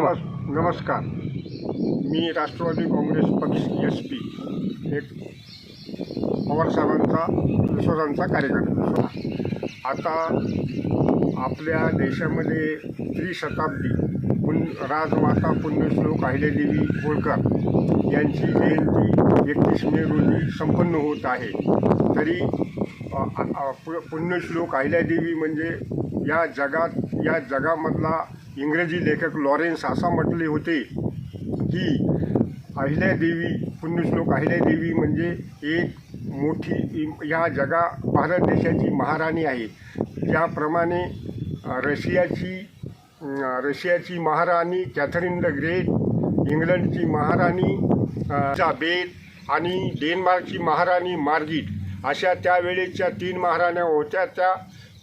नमस्कार. मी राष्ट्रवादी काँग्रेस पक्ष S P. एक पवारसाहेबांचा विश्वासांचा कार्यकर्ता. आता आपल्या देशामध्ये त्रिशताब्दी पुन राजमाता पुण्यश्लोक अहिल्यादेवी होळकर यांची जयंती एकतीस मे रोजी संपन्न होत आहे. तरी पुण्यश्लोक अहिल्यादेवी म्हणजे या जगात या जगामधला इंग्रजी लेखक लॉरेन्स असा म्हटले होते की अहिल्यादेवी पुण्यश्लोक अहिल्यादेवी म्हणजे एक मोठी या जगा भारत देशाची महाराणी आहे. ज्याप्रमाणे रशियाची रशियाची महाराणी कॅथरीन द ग्रेट इंग्लंडची महाराणी अ, आणि डेन्मार्कची महाराणी मार्गिट अशा त्यावेळेच्या तीन महाराण्या होत्या त्या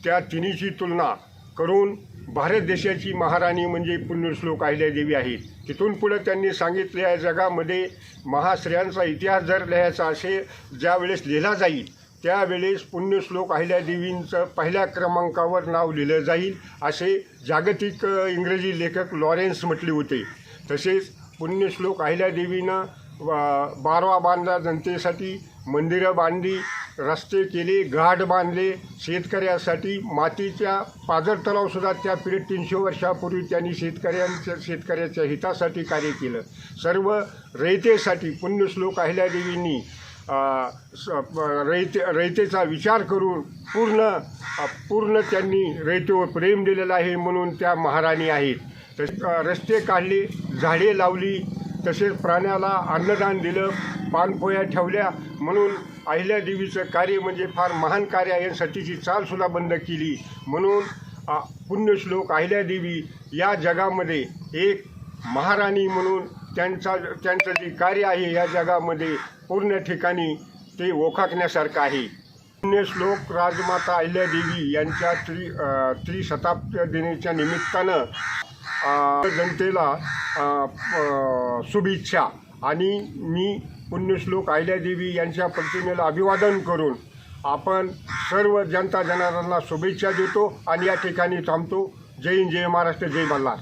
त्या तिन्हीची तुलना करून भारत देशाची महाराणी म्हणजे पुण्यश्लोक अहिल्यादेवी आहेत. तिथून पुढे त्यांनी सांगितले या जगामध्ये महास्त्रियांचा इतिहास जर लिहायचा असेल ज्यावेळेस लिहिला जाईल त्यावेळेस पुण्यश्लोक अहिल्यादेवींचं पहिल्या क्रमांकावर नाव लिहिलं जाईल असे जागतिक इंग्रजी लेखक लॉरेन्स म्हटले होते. तसेच पुण्यश्लोक अहिल्यादेवीनं वा- बारवा बांधला जनतेसाठी मंदिरं बांधली रस्ते केले घाट बांधले. शेतकऱ्यासाठी मातीच्या पाजर तलावसुद्धा त्या पिढीत तीनशे वर्षापूर्वी त्यांनी शेतकऱ्यांच्या शेतकऱ्याच्या हितासाठी कार्य केलं. सर्व रयतेसाठी पुण्यश्लोक अहिल्यादेवींनी स- प- रयते रयतेचा विचार करून पूर्ण पूर्ण त्यांनी रयतेवर प्रेम दिलेलं आहे म्हणून त्या महाराणी आहेत. तसे रस्ते काढले झाडे लावली तसेच प्राण्याला अन्नदान दिलं. पानपोया ठेवल्या म्हणून अहिल्यादेवीचं कार्य म्हणजे फार महान कार्य आहे. सतीची चालसुद्धा बंद केली. म्हणून पुण्यश्लोक अहिल्यादेवी या जगामध्ये एक महाराणी म्हणून त्यांचा त्यांचं जे कार्य आहे या जगामध्ये पूर्ण ठिकाणी ते ओखाकण्यासारखं आहे. पुण्यश्लोक राजमाता अहिल्यादेवी यांच्या त्रि अ, त्रिशताब्दी निमित्तानं जनतेला प- शुभेच्छा. आणि मी पुण्यश्लोक आहिल्यादेवी यांच्या प्रतिमेला अभिवादन करून आपण सर्व जनता जनार्दनाला शुभेच्छा देतो आणि या ठिकाणी थांबतो. जय हिंद जय महाराष्ट्र जय मल्हार.